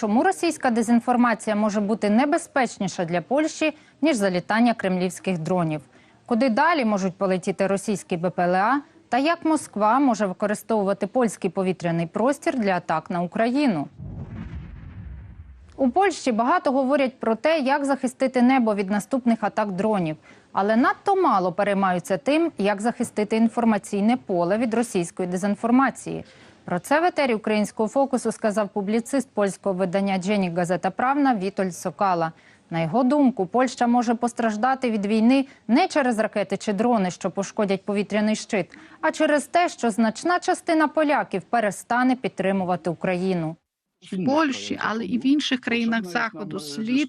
чому російська дезінформація може бути небезпечніша для Польщі ніж залітання кремлівських дронів. Куди далі можуть полетіти російські БПЛА, та як Москва може використовувати польський повітряний простір для атак на Україну. У Польщі багато говорять про те, як захистити небо від наступних атак дронів, але надто мало переймаються тим, як захистити інформаційне поле від російської дезінформації. Про це в етері українського фокусу сказав публіцист польського видання Джені Газета Правна Вітоль Сокала. На його думку, Польща може постраждати від війни не через ракети чи дрони, що пошкодять повітряний щит, а через те, що значна частина поляків перестане підтримувати Україну. В Польщі, але і в інших країнах заходу слід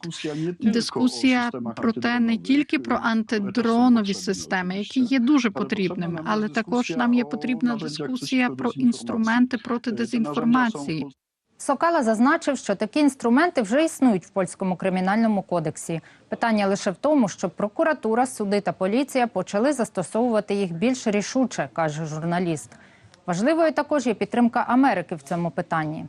дискусія про те не тільки про антидронові системи, які є дуже потрібними, але також нам є потрібна дискусія про інструменти проти дезінформації. Сокала зазначив, що такі інструменти вже існують в польському кримінальному кодексі. Питання лише в тому, щоб прокуратура, суди та поліція почали застосовувати їх більш рішуче, каже журналіст. Важливою також є підтримка Америки в цьому питанні.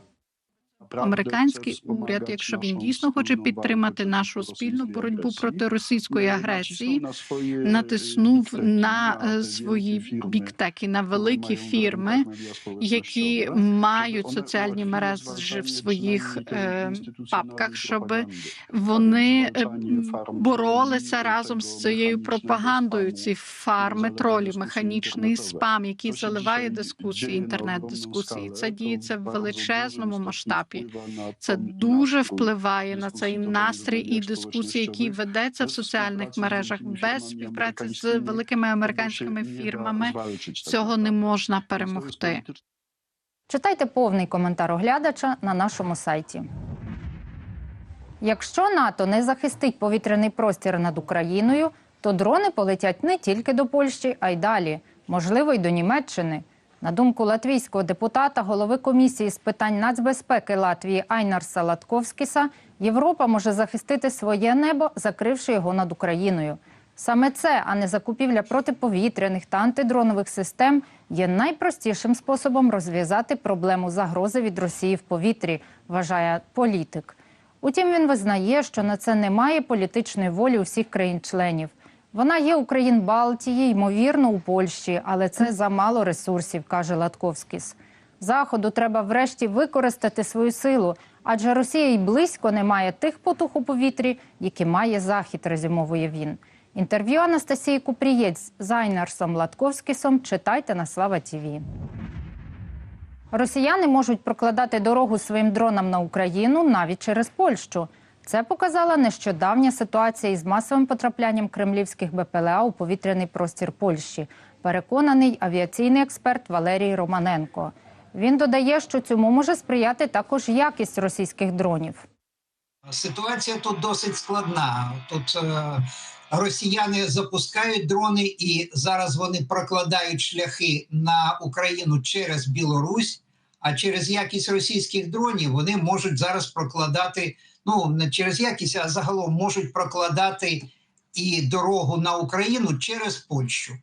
Американський уряд, якщо він дійсно хоче підтримати нашу спільну боротьбу проти російської агресії, натиснув на е, свої біктеки, на великі фірми, які мають соціальні мережі в своїх е, папках, щоб вони е, боролися разом з цією пропагандою. Ці фарми тролів, механічний спам, який заливає дискусії, інтернет-дискусії. Це діється в величезному масштабі. Це дуже впливає на цей настрій і дискусії, які ведеться в соціальних мережах без співпраці з великими американськими фірмами. Цього не можна перемогти. Читайте повний коментар оглядача на нашому сайті. Якщо НАТО не захистить повітряний простір над Україною, то дрони полетять не тільки до Польщі, а й далі, можливо, й до Німеччини. На думку латвійського депутата, голови комісії з питань нацбезпеки Латвії Айнарса Латковскіса, Європа може захистити своє небо, закривши його над Україною. Саме це, а не закупівля протиповітряних та антидронових систем, є найпростішим способом розв'язати проблему загрози від Росії в повітрі, вважає політик. Утім, він визнає, що на це немає політичної волі усіх країн-членів. Вона є у країн Балтії, ймовірно, у Польщі, але це замало ресурсів, каже Латковськіс. Заходу треба врешті використати свою силу, адже Росія й близько не має тих потух у повітрі, які має Захід, резюмовує він. Інтерв'ю Анастасії Купрієць з Айнарсом Латковськісом читайте на Слава Тіві. Росіяни можуть прокладати дорогу своїм дронам на Україну навіть через Польщу. Це показала нещодавня ситуація із масовим потраплянням кремлівських БПЛА у повітряний простір Польщі. Переконаний авіаційний експерт Валерій Романенко. Він додає, що цьому може сприяти також якість російських дронів. Ситуація тут досить складна. Тут е, росіяни запускають дрони, і зараз вони прокладають шляхи на Україну через Білорусь. А через якість російських дронів вони можуть зараз прокладати ну не через якість, а загалом можуть прокладати і дорогу на Україну через Польщу.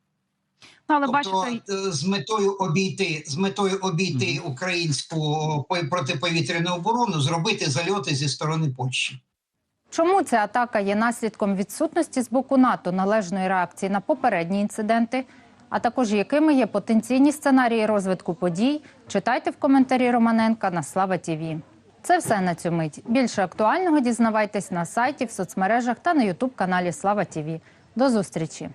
Ну, але тобто бачите, е, з метою обійти з метою обійти українську протиповітряну оборону, зробити зальоти зі сторони Польщі. Чому ця атака є наслідком відсутності з боку НАТО належної реакції на попередні інциденти? А також якими є потенційні сценарії розвитку подій? Читайте в коментарі Романенка на Слава Тіві. Це все на цю мить. Більше актуального дізнавайтесь на сайті, в соцмережах та на Ютуб каналі Слава Тіві. До зустрічі!